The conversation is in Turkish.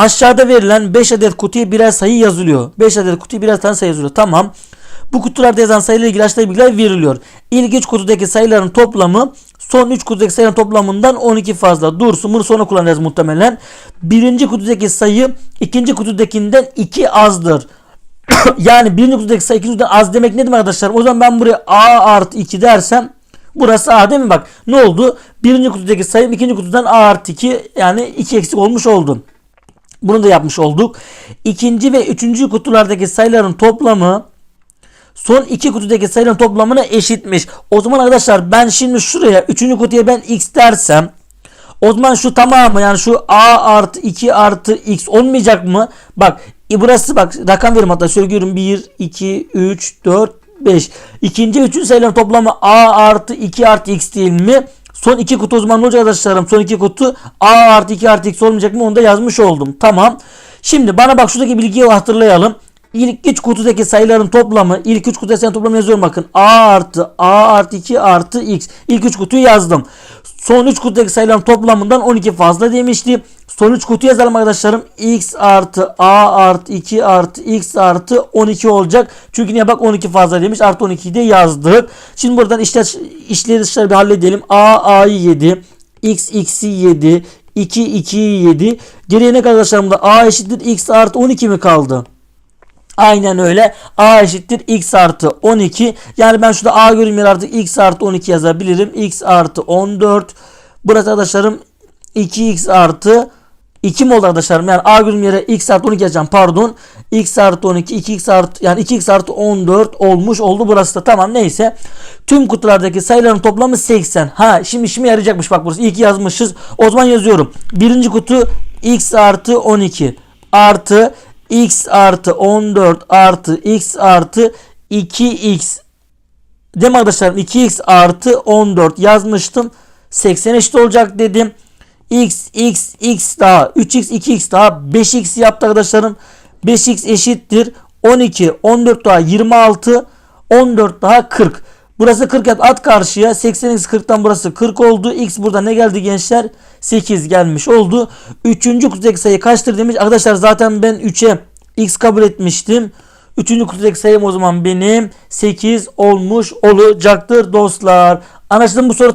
Aşağıda verilen 5 adet kutuya birer sayı yazılıyor. 5 adet kutuya birer tane sayı yazılıyor. Tamam. Bu kutularda yazan sayıyla ilgili aşağıdaki bilgiler veriliyor. İlk 3 kutudaki sayıların toplamı son 3 kutudaki sayıların toplamından 12 fazla. Dursun bunu sonra kullanacağız muhtemelen. Birinci kutudaki sayı ikinci kutudakinden 2 azdır. yani birinci kutudaki sayı ikinci az demek ne demek arkadaşlar? O zaman ben buraya a artı 2 dersem burası a değil mi? Bak ne oldu? Birinci kutudaki sayım ikinci kutudan a artı 2 yani 2 eksik olmuş oldu. Bunu da yapmış olduk. İkinci ve üçüncü kutulardaki sayıların toplamı son iki kutudaki sayıların toplamına eşitmiş. O zaman arkadaşlar ben şimdi şuraya üçüncü kutuya ben x dersem o zaman şu tamamı yani şu a artı 2 artı x olmayacak mı? Bak e burası bak rakam verim hatta görün 1, 2, 3, 4, 5. İkinci üçüncü sayıların toplamı a artı 2 artı x değil mi? Son iki kutu o zaman ne olacak arkadaşlarım? Son iki kutu a artı 2 artı x olmayacak mı? Onu da yazmış oldum. Tamam. Şimdi bana bak şuradaki bilgiyi hatırlayalım. İlk 3 kutudaki sayıların toplamı, ilk 3 kutudaki sayıların toplamı yazıyorum bakın. A artı A artı 2 artı X. İlk 3 kutuyu yazdım. Son 3 kutudaki sayıların toplamından 12 fazla demişti. Son 3 kutu yazalım arkadaşlarım. X artı A artı 2 artı X artı 12 olacak. Çünkü niye bak 12 fazla demiş. Artı 12'yi de yazdık. Şimdi buradan işler, işleri dışarı bir halledelim. A A'yı 7. X X'i 7. 2 2'yi 7. Geriye ne kadar arkadaşlarım A eşittir X artı 12 mi kaldı? Aynen öyle. A eşittir x artı 12. Yani ben şurada A göreyim artık x artı 12 yazabilirim. x artı 14. Burası arkadaşlarım 2x artı 2 mi oldu arkadaşlarım? Yani A görüm yere x artı 12 yazacağım. Pardon. x artı 12 2x artı yani 2x artı 14 olmuş oldu. Burası da tamam neyse. Tüm kutulardaki sayıların toplamı 80. Ha şimdi işime yarayacakmış bak burası. İyi yazmışız. O zaman yazıyorum. Birinci kutu x artı 12 artı x artı 14 artı x artı 2x Değil mi arkadaşlar? 2x artı 14 yazmıştım. 80 eşit olacak dedim. x x x daha 3x 2x daha 5x yaptı arkadaşlarım. 5x eşittir 12 14 daha 26 14 daha 40. Burası 40 yap at karşıya 80 x 40'tan burası 40 oldu. X burada ne geldi gençler? 8 gelmiş oldu. Üçüncü kutudaki sayı kaçtır demiş. Arkadaşlar zaten ben 3'e x kabul etmiştim. Üçüncü kutudaki sayım o zaman benim 8 olmuş olacaktır dostlar. Anlaşıldı bu soru?